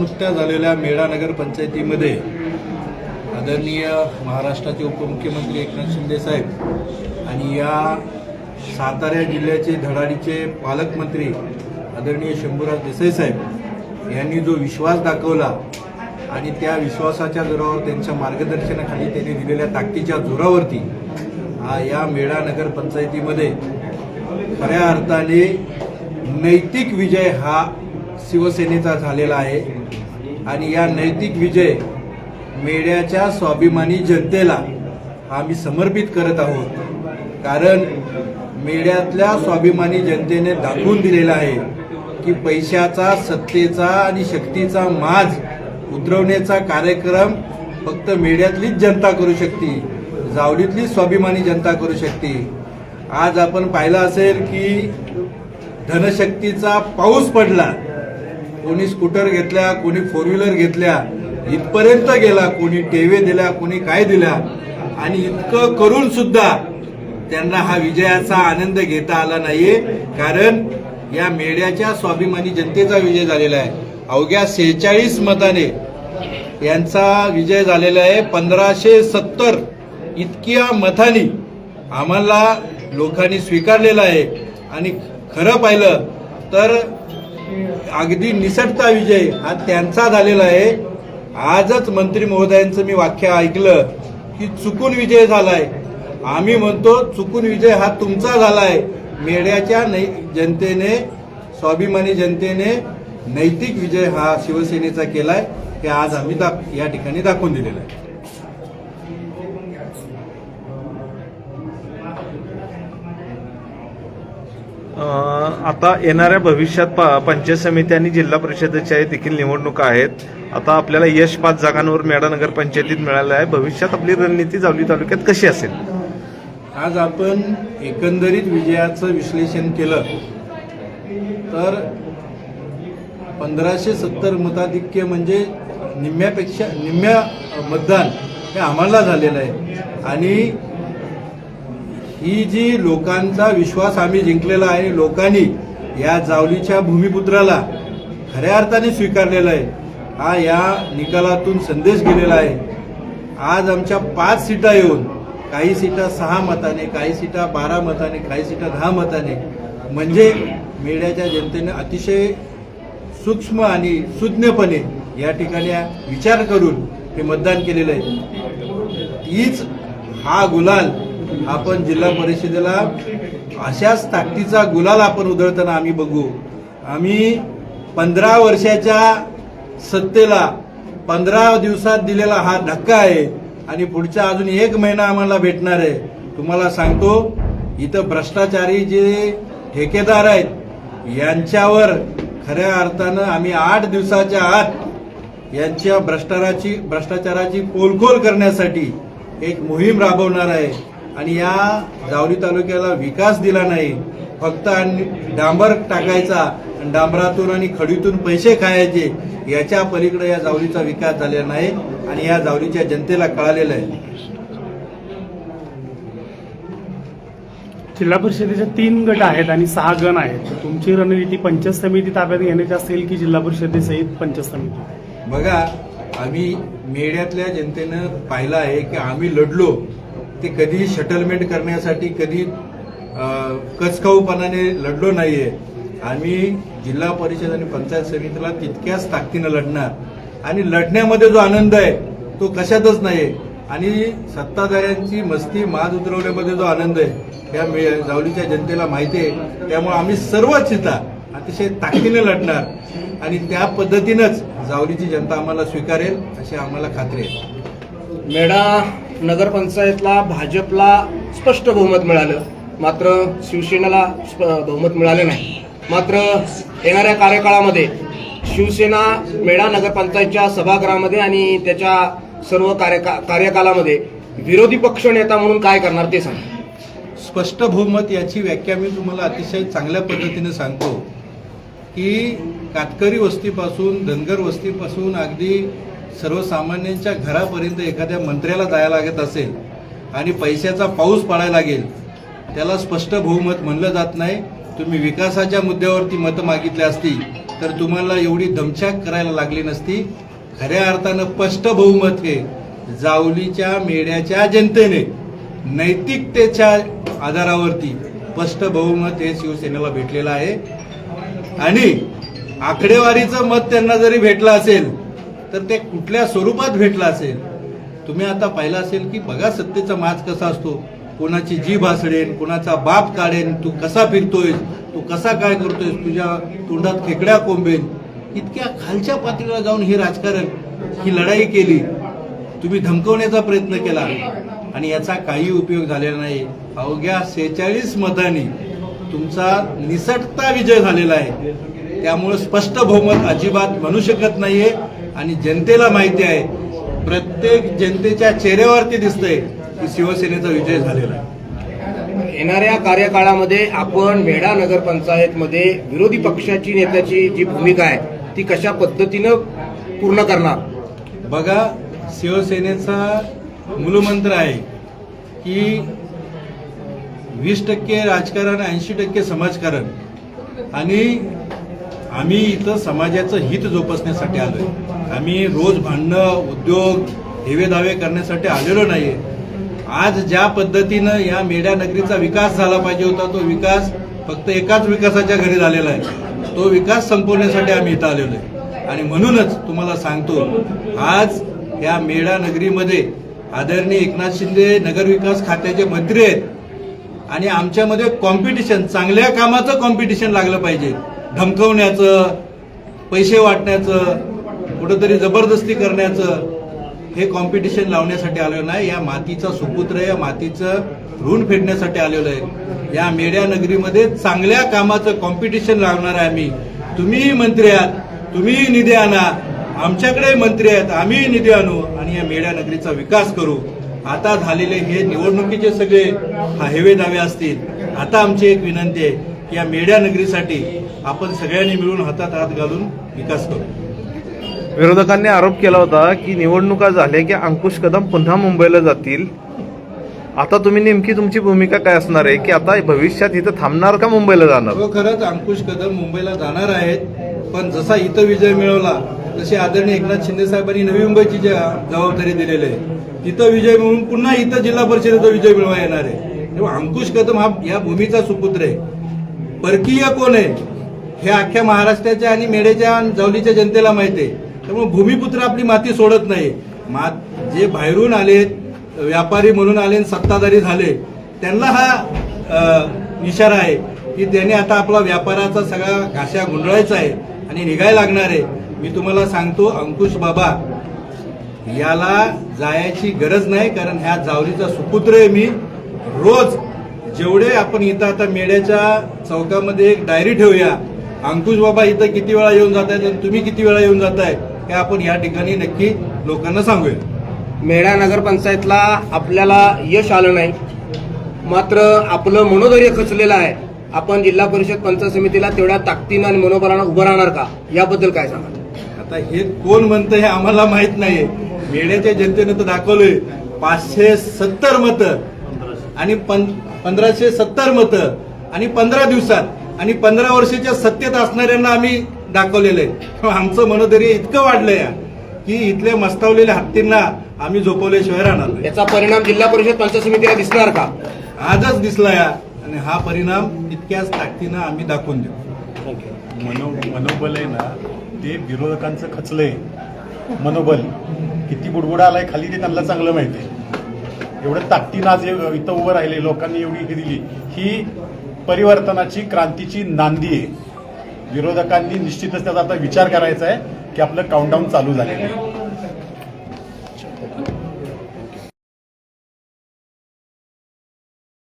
नुकत्या झालेल्या मेढा नगर पंचायतीमध्ये आदरणीय महाराष्ट्राचे उपमुख्यमंत्री एकनाथ शिंदे साहेब आणि या सातारा जिल्ह्याचे धडाडीचे पालकमंत्री आदरणीय शंभूराज देसाई साहेब यांनी जो विश्वास दाखवला आणि त्या विश्वासाच्या जोरावर त्यांच्या मार्गदर्शनाखाली त्यांनी दिलेल्या ताकदीच्या जोरावरती हा या मेळा नगर पंचायतीमध्ये खऱ्या अर्थाने नैतिक विजय हा शिवसेनेचा झालेला आहे. आणि या नैतिक विजय मेढ्याच्या स्वाभिमानी जनतेला आम्ही समर्पित करत आहोत. कारण मेढ्यातल्या स्वाभिमानी जनतेने दाखवून दिलेला आहे की पैशाचा सत्तेचा आणि शक्तीचा माज उतरवण्याचा कार्यक्रम फक्त मेढ्यातलीच जनता करू शकते जावडीतली स्वाभिमानी जनता करू शकते. आज आपण पाहिलं असेल की धनशक्तीचा पाऊस पडला. कोणी स्कूटर घेतल्या कोणी फोर व्हीलर घेतल्या इथपर्यंत गेला कोणी टेवे दिल्या कोणी काय दिल्या आणि इतकं करून सुद्धा त्यांना हा विजयाचा आनंद घेता आला नाहीये. कारण या मेढ्याच्या स्वाभिमानी जनतेचा विजय झालेला आहे. अवघ्या सेहेचाळीस मताने यांचा विजय झालेला आहे. पंधराशे सत्तर इतक्या मतांनी आम्हाला लोकांनी स्वीकारलेला आहे. आणि खरं पाहिलं तर अगदी निसटता विजय हा त्यांचा झालेला आहे. आजच मंत्री महोदयांचं मी वाक्य ऐकलं की चुकून विजय झालाय. आम्ही म्हणतो चुकून विजय हा तुमचा झालाय. मेढ्याच्या नै जनतेने स्वाभिमानी जनतेने नैतिक विजय हा शिवसेनेचा केलाय. हे आज आम्ही दाख या ठिकाणी दाखवून दिलेलं आहे. आता येणाऱ्या भविष्यात पंचायत समिती आणि जिल्हा परिषदेच्या देखील निवडणुका आहेत. आता आपल्याला यश पाच जागांवर मेढा नगर पंचायतीत मिळालं आहे. भविष्यात आपली रणनीती जावली तालुक्यात कशी असेल? आज आपण एकंदरीत विजयाचं विश्लेषण केलं तर पंधराशे सत्तर मताधिक्य म्हणजे निम्म्यापेक्षा निम्म्या मतदान हे आम्हाला झालेलं आहे. आणि ही जी लोकांचा विश्वास आम्ही जिंकलेला आहे लोकांनी या जावलीच्या भूमिपुत्राला खऱ्या अर्थाने स्वीकारलेला आहे. हा या निकालातून संदेश गेलेला आहे. आज आमच्या पाच सीटा येऊन काही सीटा सहा मताने काही सीटा बारा मताने काही सीटा दहा मताने म्हणजे मेढ्याच्या जनतेने अतिशय सूक्ष्म आणि सुज्ञपणे या ठिकाणी विचार करून हे मतदान केलेलं आहे. तीच हा गुलाल आपण जिल्हा परिषदेला अशाच ताकदीचा गुलाल आपण उधळताना आम्ही बघू. आम्ही पंधरा वर्षाच्या सत्तेला पंधरा दिवसात दिलेला हा धक्का आहे आणि पुढचा अजून एक महिना आम्हाला भेटणार आहे. तुम्हाला सांगतो इथं भ्रष्टाचारी जे ठेकेदार आहेत यांच्यावर खऱ्या अर्थानं आम्ही आठ दिवसाच्या आत यांच्या भ्रष्टाचाराची भ्रष्टाचाराची पोलखोल करण्यासाठी एक मोहीम राबवणार आहे. आणि या जावली तालुक्याला विकास दिला नाही. फक्त आणि डांबर टाकायचा आणि डांबरातून आणि खडीतून पैसे खायचे याच्या पलीकडे या जावलीचा विकास झालेला नाही आणि या जावलीच्या जनतेला कळालेलं आहे. जिल्हा परिषदेचे तीन गट आहेत आणि सहा गण आहेत. तुमची रणनीती पंचायत समिती ताब्यात घेण्याची असेल की जिल्हा परिषदेसहित पंचायत समिती बघा आम्ही मेढ्यातल्या जनतेनं पाहिलं आहे की आम्ही लढलो. ते कधी शटलमेंट करण्यासाठी कधी कचकाऊपणाने लढलो आहे आम्ही जिल्हा परिषद आणि पंचायत समितीला तितक्याच ताकदीनं लढणार. आणि लढण्यामध्ये जो आनंद आहे तो कशातच नाही आणि सत्ताधाऱ्यांची मस्ती माज उतरवण्यामध्ये जो आनंद आहे त्या जावलीच्या जनतेला माहिती आहे. त्यामुळे आम्ही सर्वच चिता अतिशय ताकदीने लढणार. आणि त्या पद्धतीनंच जावलीची जनता आम्हाला स्वीकारेल अशी आम्हाला खात्री आहे. मेडा नगरपंचायतला भाजपला स्पष्ट बहुमत मिळालं. मात्र शिवसेनेला स्प- बहुमत मिळालं नाही. मात्र येणाऱ्या कार्यकाळामध्ये शिवसेना मेळा नगरपंचायतच्या सभागृहामध्ये आणि त्याच्या सर्व कार्यका कार्यकालामध्ये विरोधी पक्ष नेता म्हणून काय करणार ते सांग. स्पष्ट बहुमत याची व्याख्या मी तुम्हाला अतिशय चांगल्या पद्धतीने सांगतो की कातकरी वस्तीपासून धनगर वस्तीपासून अगदी सर्वसामान्यांच्या घरापर्यंत एखाद्या मंत्र्याला जायला लागत असेल आणि पैशाचा पाऊस पडायला लागेल त्याला स्पष्ट बहुमत म्हणलं जात नाही. तुम्ही विकासाच्या मुद्द्यावरती मतं मागितली असती तर तुम्हाला एवढी दमछाक करायला लागली नसती. खऱ्या अर्थानं स्पष्ट बहुमत हे जावलीच्या मेड्याच्या जनतेने नैतिकतेच्या आधारावरती स्पष्ट बहुमत हे शिवसेनेला भेटलेलं आहे. आणि आकडेवारीचं मत त्यांना जरी भेटलं असेल तर ते कुठल्या स्वरूपात भेटलं असेल? तुम्ही आता पाहिलं असेल की बघा सत्तेचा माज कसा असतो. कोणाची जीभ भासडेन कोणाचा बाप काढेन तू कसा फिरतोयस तू कसा काय करतोयस तुझ्या तोंडात खेकड्या कोंबेन. इतक्या खालच्या पातळीला जाऊन हे राजकारण ही लढाई केली. तुम्ही धमकवण्याचा प्रयत्न केला. आणि याचा काही उपयोग झालेला नाही. अवघ्या सेहेचाळीस मतांनी तुमचा निसटता विजय झालेला आहे. त्यामुळे स्पष्ट बहुमत अजिबात म्हणू शकत नाहीये. आणि जनतेला माहिती आहे प्रत्येक जनतेच्या चेहऱ्यावरती दिसतंय की शिवसेनेचा विजय झालेला आहे. येणाऱ्या कार्यकाळामध्ये आपण मेढा नगरपंचायतमध्ये विरोधी पक्षाची नेत्याची जी भूमिका आहे ती कशा पद्धतीनं पूर्ण करणार? बघा शिवसेनेचा मूलमंत्र आहे की वीस टक्के राजकारण ऐंशी टक्के समाजकारण. आणि आम्ही इथं समाजाचं हित जोपासण्यासाठी आलोय. आम्ही रोज भांडणं उद्योग हेवे दावे करण्यासाठी आलेलो नाही आज ज्या पद्धतीनं या मेढ्या नगरीचा विकास झाला पाहिजे होता तो विकास फक्त एकाच विकासाच्या घरी झालेला आहे. तो विकास संपवण्यासाठी आम्ही इथं आलेलो आहे. आणि म्हणूनच तुम्हाला सांगतो आज या मेढा नगरीमध्ये आदरणीय एकनाथ शिंदे नगरविकास खात्याचे मंत्री आहेत. आणि आमच्यामध्ये कॉम्पिटिशन चांगल्या कामाचं कॉम्पिटिशन लागलं पाहिजे. धमकवण्याचं पैसे वाटण्याचं कुठंतरी जबरदस्ती करण्याचं हे कॉम्पिटिशन लावण्यासाठी आलेलं नाही. या मातीचा सुपुत्र या मातीचं ऋण फेडण्यासाठी आलेलं आहे. या मेड्या नगरीमध्ये चांगल्या कामाचं कॉम्पिटिशन लावणार आहे आम्ही. तुम्हीही मंत्री आहात तुम्हीही निधी आणा. आमच्याकडे मंत्री आहेत आम्हीही निधी आणू आणि या मेड्या नगरीचा विकास करू. आता झालेले हे निवडणुकीचे सगळे हेवे दावे असतील. आता आमची एक विनंती आहे की या मेड्या नगरीसाठी आपण सगळ्यांनी मिळून हातात हात घालून विकास करू. विरोधकांनी आरोप केला होता की निवडणुका झाल्या की अंकुश कदम पुन्हा मुंबईला जातील. आता तुम्ही नेमकी तुमची भूमिका काय असणार आहे? की आता भविष्यात इथं थांबणार का मुंबईला जाणार? हो खरंच अंकुश कदम मुंबईला जाणार आहेत. पण जसा इथं विजय मिळवला तसे आदरणीय एकनाथ शिंदे साहेबांनी नवी मुंबईची जा- जबाबदारी दिलेली आहे तिथं विजय मिळवून पुन्हा इथं जिल्हा परिषदेचा विजय मिळवा येणार आहे. तेव्हा अंकुश कदम हा या भूमीचा सुपुत्र आहे. परकीय कोण आहे? हे अख्ख्या महाराष्ट्राच्या आणि मेढेच्या आणि जवलीच्या जनतेला माहिती आहे. त्यामुळे भूमिपुत्र आपली माती सोडत नाही. मात जे बाहेरून आले व्यापारी म्हणून आले सत्ताधारी झाले त्यांना हा इशारा आहे की त्याने आता आपला व्यापाराचा सगळा घाशा गुंडळायचा आहे आणि निघायला लागणार आहे. मी तुम्हाला सांगतो अंकुश बाबा याला जायची गरज नाही कारण ह्या जावरीचा सुपुत्र आहे मी. रोज जेवढे आपण इथं आता मेड्याच्या चौकामध्ये एक डायरी ठेवूया अंकुश बाबा इथं किती वेळा येऊन जात आहेत आणि तुम्ही किती वेळा येऊन जाताय? हे आपण या ठिकाणी नक्की लोकांना सांगूया. मेढा नगरपंचायतला आपल्याला यश आलं नाही. मात्र आपलं मनोधैर्य खचलेलं आहे. आपण जिल्हा परिषद पंचायत समितीला तेवढ्या ताकदीनं आणि मनोबलानं उभं राहणार का? याबद्दल काय सांगा आता हे कोण म्हणतं हे आम्हाला माहीत नाहीये. मेड्याच्या जनतेनं तर दाखवलंय. पाचशे सत्तर मतं आणि पंधराशे सत्तर मतं आणि पंधरा दिवसात आणि पंधरा वर्षाच्या सत्तेत असणाऱ्यांना आम्ही दाखवलेलं आहे. आमचं मनोधैर्य इतकं वाढलंय की इथल्या मस्तावलेल्या हत्तींना आम्ही झोपवल्याशिवाय राहणार याचा परिणाम जिल्हा परिषद पंचायत समितीला दिसणार का? आजच दिसला या आणि हा परिणाम तितक्याच ताकदीनं आम्ही दाखवून देऊ. मनो मनोबल आहे ना ते विरोधकांचं खचलंय. मनोबल किती बुडबुडा आलाय खाली ते त्यांना चांगलं माहिती आहे एवढं ताकदीनं आज हे इथं उभं राहिले लोकांनी एवढी हे दिली. ही परिवर्तनाची क्रांतीची नांदी आहे. विरोधकांनी निश्चितच त्याचा आता विचार करायचा आहे की आपलं काउंटडाऊन चालू झालेलं आहे.